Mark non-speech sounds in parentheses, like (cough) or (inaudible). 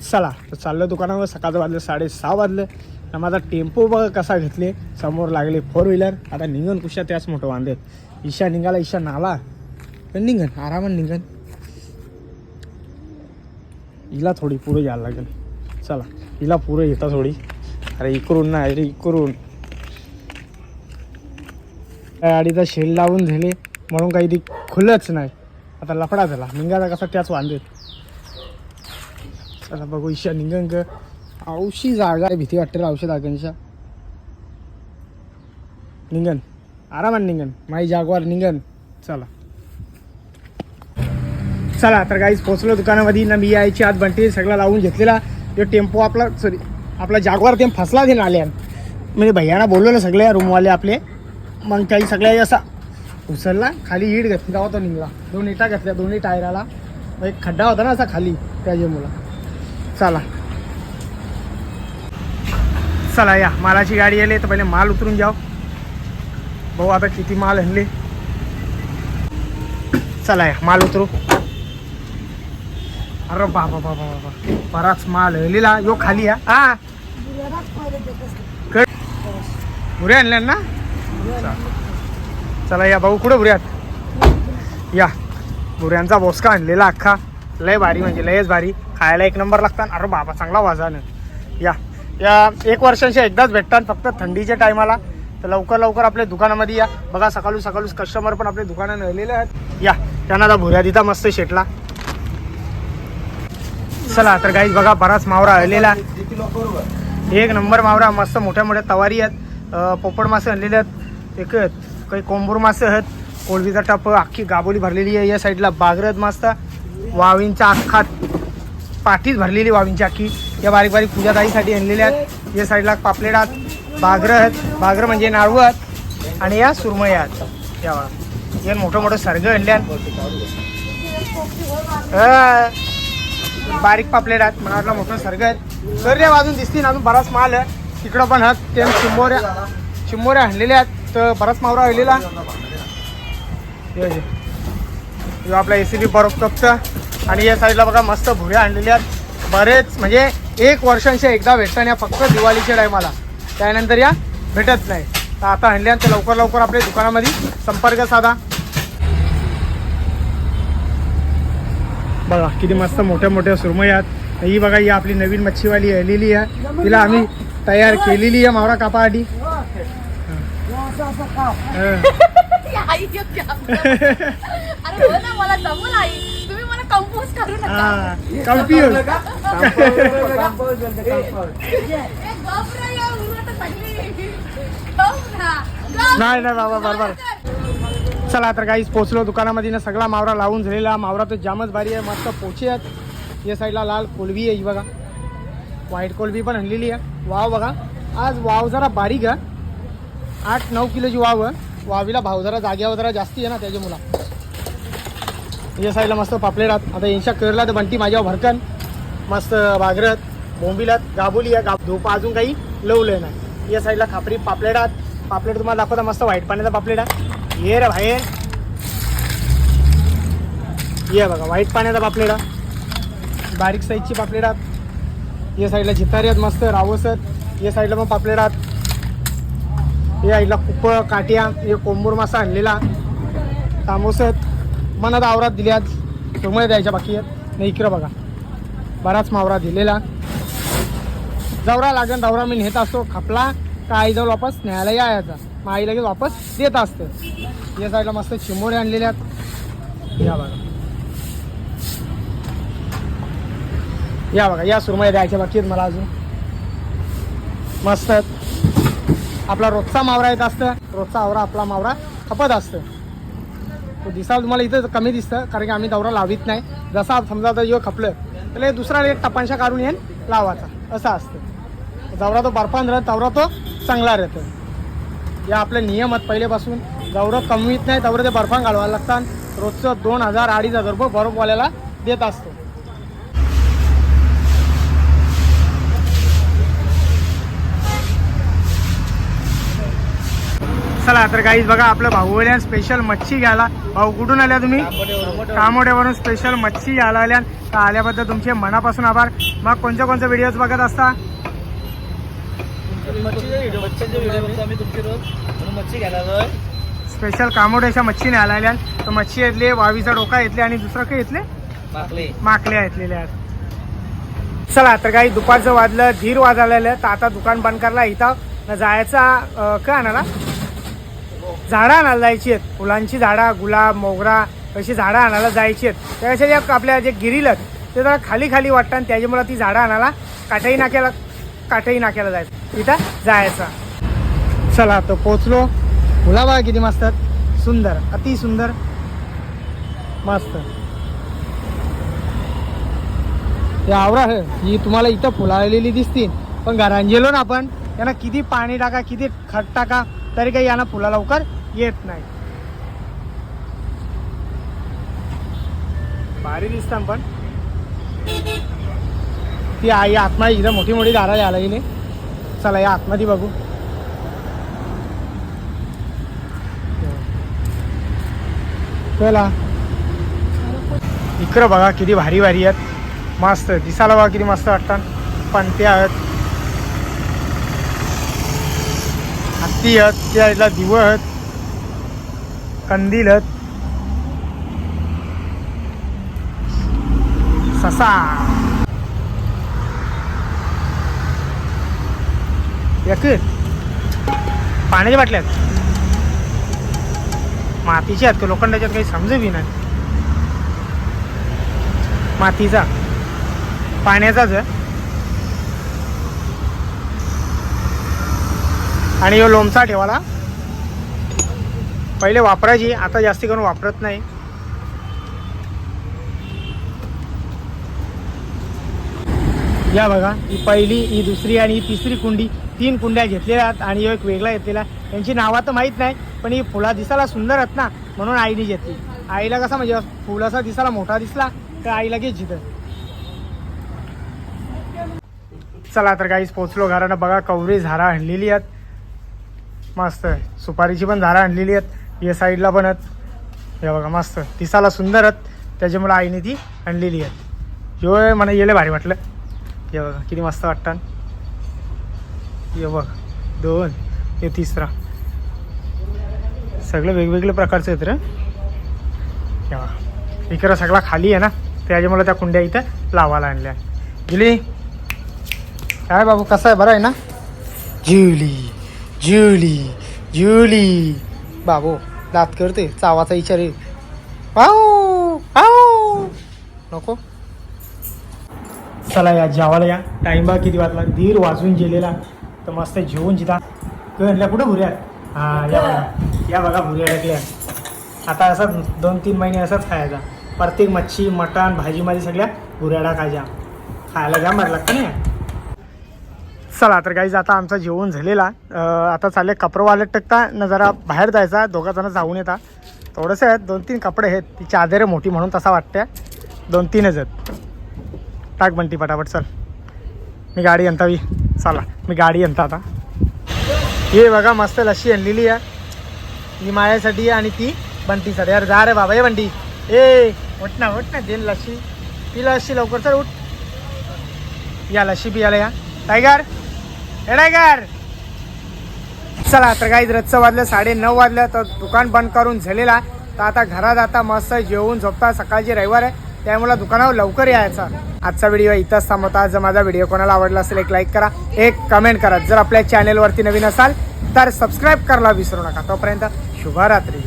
चला तर चाललं दुकानावर. सकाळचं वाजलं साडेसहा वाजलं. आणि माझा टेम्पो बघा कसा घेतले. समोर लागले फोर व्हीलर आता निघन कुशा त्याच मोठं वांदेत. ईशा निघाला ईशा नाला. पण निघन आरामात निघन. हिला थोडी पुढे यायला लागेल. चला हिला पुढे येता थोडी. अरे इकडून नाही अरे इकडून. त्या गाडीचा शेल लावून झाले. म्हणून काही ती खुलच नाही. आता लफडा झाला. निघाला कसा त्याच वांदेत. चला बघू ईशा निघंग. औषी औशी जागा आहे भीती वाटते औषध आगनशा निघन. आरामात निघन. माई जागवार निघन. चला. चला तर काहीच पोचलो दुकानामध्ये. ना मी यायची आत बंटी सगळा लावून घेतलेला. तो टेम्पो आपला सॉरी आपला जागवार ते फसला ते नाल्यान. म्हणजे भैयाना बोलवलं सगळे रूमवाले आपले. मग काही सगळ्या असा उचलला खाली ईड घातला होता निघला दोन इटा घातल्या दोन्ही टायराला. मग एक खड्डा होता ना असा खाली त्याच्यामुळं चला. चला या मालाची गाडी आली तर पहिले माल उतरून जाओ. भाऊ आता किती माल आणले. चला या माल उतरू. अरे बाबा बाबा बाबा. बराच माल लिहिला यो खाली या. हा. कट बुरे आणल्या ना? चला. चला या भाऊ कुठं बुऱ्यात या. बुऱ्यांचा बोसका आणलेला अख्खा. लय भारी म्हणजे लयच भारी. खायला एक नंबर लागतात. अरे बाबा चांगला वाजानं या. या एक वर्षांशी एकदाच भेटतात फक्त थंडीच्या टायमाला. तर लवकर लवकर आपल्या दुकानामध्ये या. बघा सकाळू सकाळू कस्टमर पण आपल्या दुकानात आलेले आहेत. या. त्यांना आता भुऱ्या दिता मस्त शेटला. चला तर गाईज बघा बराच मावरा आलेला. एक नंबर मावरा मस्त मोठ्या मोठ्या तवारी आहेत. पोपड मासे आणलेले आहेत. एक काही कोंबूर मासे आहेत. कोळवीचा टप अख्खी गाबोली भरलेली आहे या साईडला. बागरत मस्त. वावींचा अख्खा पाठीच भरलेली वावींची अख्खी या बारीक बारीक पूजाताईसाठी आणलेल्या आहेत. या साईडला पापलेट आहात बागरं आहेत. बागरं म्हणजे नारळ आहेत. आणि या सुरमई आहेत. या बघा. या मोठं मोठं सर्ग आणल्या बारीक पापलेट आहेत. मला मोठं सर्ग आहेत. सर या बाजून दिसतील अजून बराच माल आहे. तिकडं पण आहेत. ते चिंबोऱ्या चिंबोऱ्या आणलेल्या आहेत. तर बराच मावरा आलेला. आपला ए सी बी कपचा आणि या साईडला बघा मस्त भुऱ्या आणलेल्या आहेत. बरेच म्हणजे एक वर्षांच्या एकदा भेटतात या फक्त दिवाळीच्या टायमाला. त्यानंतर या भेटत नाही. तर आता आणल्या तर लवकर लवकर आपल्या दुकानामध्ये संपर्क साधा. बघा किती मस्त मोठ्या मोठ्या सुरमई आहेत. ही बघा ही आपली नवीन मच्छीवाली आलेली आहे. तिला आम्ही तयार केलेली आहे मावरा कापासाठी. हं. मला कंपोज करू नका. हा ए, (laughs) या उलट सगळी. ना. नाही नाही बाबा बरोबर. चला तर काहीच पोचलो दुकानामध्ये. ना सगळा मावरा लावून झालेला. मावरा तर जामच भारी आहे मस्त पोचे आहेत. या साईडला लाल कोलबी आहे ही बघा. व्हाईट कोलबी पण आणलेली आहे. वाव बघा. आज वाव जरा बारीक आहे. आठ नऊ किलोची वाव आहे. वावीला भाव जरा जाग्यावर जरा जास्ती आहे ना त्याच्या मुला या साईडला मस्त पापलेट आता यांच्या करला तर बंटी माझ्यावर भरकन. मस्त बागरत बोंबिलात गाबोली या गाब धोपा अजून काही लवलं नाही. या साईडला खापरी पापलेट आहेत. पापलेट तुम्हाला दाखवता मस्त व्हाईट पाण्याचा पापलेट आहे. ये रे बाहेर ये बघा व्हाईट पाण्याचा पापलेट बारीक साईजची पापलेट आहेत. या साईडला जितारी आहेत मस्त रावस या साईडला मग पापलेट आहेत. या साईडला कुप काट्या हे कोंबूर मासा आणलेला. तामोसत मनात आवरात दिल्यात तुम्हाला द्यायच्या बाकी आहेत. नाही इकडं बघा. बराच मावरा दिलेला. जवरा लागेल दौरा मी नेत असतो. खपला का आईजवळ वापस? न्यायला यायचा मग आई लगेच वापस देत असतं. या साईडला मस्त चिमोरे आणलेले आहेत. या बघा. या बघा. या सुरमया द्यायच्या बाकी आहेत मला अजून. मस्त आपला रोजचा मावरा येत असतं. रोजचा आवरा आपला मावरा खपत असतं. तो तुम्हाला इथं कमी दिसतं कारण की आम्ही दौरा लावित नाही. जसा समजा आता यो खपलं तर दुसरा एक टपांशा काढून येईन लावायचा. असं असतं. जवरा तो बर्फान राहत तवरा तो चांगला राहतो या आपले नियम आहेत पहिल्यापासून जवरं कमवीत नाही तेवढं ते बर्फान घालवायला लागतात. रोजचं दोन हजार अडीच हजार रुपये बर्फवाल्याला देत असतो. चला तर काहीच बघा आपलं भाऊ स्पेशल मच्छी घ्यायला. भाऊ कुठून आल्या तुम्ही? कामोड्यावरून स्पेशल मच्छी घ्यायला आल्या. तर आल्याबद्दल तुमचे मनापासून आभार. मग कोणत्या कोणत्या व्हिडिओज बघत असता? स्पेशल कामोड्याच्या मच्छी न्यायला आल्या. तर मच्छी घेतली वावीचा डोका घेतले आणि दुसरं काय माकले. माकल्या घेतलेल्या आहेत. चला तर काही दुपारचं वाजलं धीर वाजलेलं तर आता दुकान बंद करला इथं न जायचा काय आणाला झाडं आणायला जायची आहेत. फुलांची झाडं गुलाब मोगरा अशी झाडं आणायला जायची आहेत. त्यापेक्षा जे आपल्या जे गिरील आहेत ते जरा खाली खाली वाटतं आणि त्याच्यामुळे ती झाडं आणायला काठाई नाक्याला काठाई नाक्याला जायचं. तिथं जायचं. चला तो पोचलो गुलाबा किती मस्त सुंदर अति सुंदर. मस्त. हे आवरा आहे ही तुम्हाला इथं फुलालेली दिसतील पण घरांजेलो ना आपण यांना किती पाणी टाका किती खत टाका तरी काही यांना फुला लवकर येत नाही. भारी दिसतं पण. ती आई आत्मा इथं मोठी मोठी दारा यायला गेली. चला या आतमध्ये बघू. चला. इकडं बघा किती भारी भारी आहेत. मस्त दिसायला बघा किती मस्त वाटतात पणते आहेत. हत्ती आहेत त्या इथला दिव आहेत. कंदील ससा. एक पाण्याच्या बाटल्यात मातीच्या आहेत. का लोखंडाच्यात काही समजू बी नाही. मातीचा. पाण्याचाच आहे. आणि यो लोमचा ठेवाला पहिले वापरायची आता जास्ती करून वापरत नाही. या बघा ही पहिली ही दुसरी आणि ही तिसरी कुंडी तीन कुंड्या घेतलेल्या आहेत आणि एक वेगळा घेतलेला आहे. यांची नावं तर माहीत नाही पण ही फुला दिसायला सुंदर आहेत ना म्हणून आईने घेतली. आईला कसा म्हणजे फुलासा दिसायला मोठा दिसला तर आईला घ्यायची तर चला तर काहीच पोचलो घरानं. बघा कवरी झाडं आणलेली आहेत. मस्त सुपारीची पण झाडं आणलेली आहेत. या साईडला पण आहेत. हे बघा मस्त. दिसायला सुंदर आहेत. त्याच्यामुळे आईने ती आणलेली आहेत. यो मला येले भारी वाटलं. हे बघा किती मस्त वाटतं. हे बघ दोन हे तिसरा. सगळे वेगवेगळे प्रकारचे आहेत रे. हे बघा इकडं सगळा खाली आहे ना त्याच्यामुळे त्या कुंड्या इथं लावायला आणल्या. गेली काय बाबू कसं आहे? बरं आहे ना? जुली जुली जुली बाबू दात करते चावाचा विचार आहे. पाहू आऊ. नको. चला या जेवायला या. टाइम बा किती वाजला. दीर वाजून गेलेला. तर मस्त जेवून जिता. कळल्या कुठं भुऱ्या हा या बघा. या बघा भुऱ्या टाकल्या आता असं दोन तीन महिने असंच खायचा. प्रत्येक मच्छी मटण भाजीमध्ये सगळ्या भुऱ्या टाकायच्या खायला घ्या मार का नाही? चला तर काहीच आता आमचं जेवण झालेला. आता चालले कपडे टाकता न जरा बाहेर जायचा दोघा जण जाऊन येता. थोडंसं आहेत दोन तीन कपडे आहेत. ती चादर मोठी म्हणून तसा वाटते दोन तीनच आहेत. टाक बंटी पटापट चल. मी गाडी आणतावी चला मी गाडी आणता आता. हे बघा मस्त लशी आणलेली आहे. ही माझ्यासाठी आणि ती बंटीसाठी. अरे जा रे बाबा ये बंटी. ए उठ ना उठ ना देन लस्सी. ती लस्सी लवकर चल उठ. या लस्सी पियाला या. टायगर. हे चला तर काही रच्चं वाजलं साडे नऊ वाजलं तर दुकान बंद करून झालेला. तर आता घरात आता मस्त जेवून झोपता सकाळची रविवार आहे. त्यामुळे दुकानावर लवकर यायचा. आजचा व्हिडिओ इथंच थांबवता. जर माझा व्हिडिओ कोणाला आवडला असेल एक लाईक करा. एक कमेंट करा. जर आपल्या चॅनेलवरती नवीन असाल तर सबस्क्राईब करायला विसरू नका. तोपर्यंत शुभरात्री.